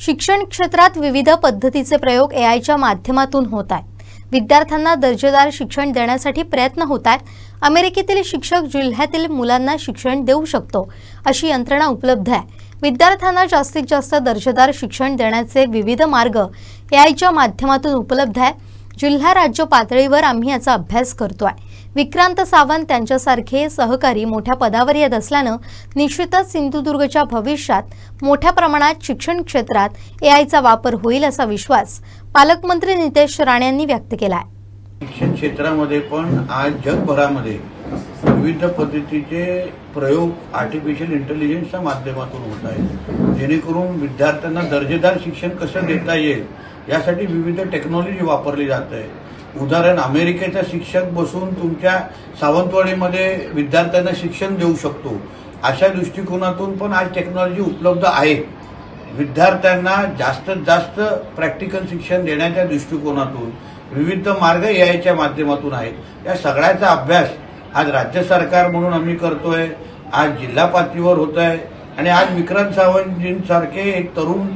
शिक्षण क्षेत्रात विविध पद्धतीचे प्रयोग ए आयच्या माध्यमातून होत आहेत. विद्यार्थ्यांना दर्जेदार शिक्षण देण्यासाठी प्रयत्न होत आहेत. अमेरिकेतील शिक्षक जिल्ह्यातील मुलांना शिक्षण देऊ शकतो अशी यंत्रणा उपलब्ध आहे. विद्यार्थ्यांना जास्तीत जास्त दर्जेदार शिक्षण देण्याचे विविध मार्ग ए आयच्या माध्यमातून उपलब्ध आहे जिल्हा राज्य पातळीवर आम्ही याचा अभ्यास करतोय. विक्रांत सावंत त्यांच्यासारखे सहकारी मोठ्या पदावर येत असल्यानं निश्चितच सिंधुदुर्गच्या भविष्यात मोठ्या प्रमाणात शिक्षण क्षेत्रात ए आयचा वापर होईल असा विश्वास पालकमंत्री नितेश राणे यांनी व्यक्त केला आहे शिक्षण क्षेत्रामध्ये पण आज जगभरामध्ये विविध पद्धतीचे प्रयोग आर्टिफिशियल इंटेलिजन्सच्या माध्यमातून होत आहेत. जेणेकरून विद्यार्थ्यांना दर्जेदार शिक्षण कसं देता येईल यासाठी विविध टेक्नॉलॉजी वापरली जात आहे उदाहरण अमेरिकेचा शिक्षक बसून तुमच्या सावंतवाडीमध्ये विद्यार्थ्यांना शिक्षण देऊ शकतो. अशा दृष्टिकोनातून पण आज टेक्नॉलॉजी उपलब्ध आहे. विद्यार्थ्यांना जास्तीत जास्त प्रॅक्टिकल शिक्षण देण्याच्या दृष्टिकोनातून विविध मार्ग यायच्या माध्यमातून आहेत. या सगळ्याचा अभ्यास आज राज्य सरकार म्हणून आम्ही करतोय आज जिल्हा पातळीवर होत आहे आणि आज विक्रांत सावंतजींसारखे एक तरुण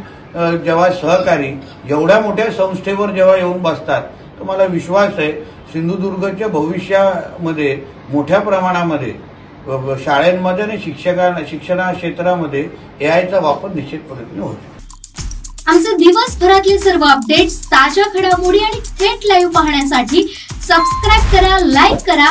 जेव्हा सहकारी एवढ्या मोठ्या संस्थेवर जेव्हा येऊन बसतात तर मला विश्वास आहे सिंधुदुर्गच्या भविष्यामध्ये मोठ्या प्रमाणामध्ये अ, शाळांमध्ये आणि शिक्षकांना शिक्षणा क्षेत्रामध्ये ए वापर निश्चित होतो आमचे दिवसभरातले सर्व अपडेट्स ताज्या घडामोडी आणि थेट लाईव्ह पाहण्यासाठी सबस्क्राईब करा लाईक करा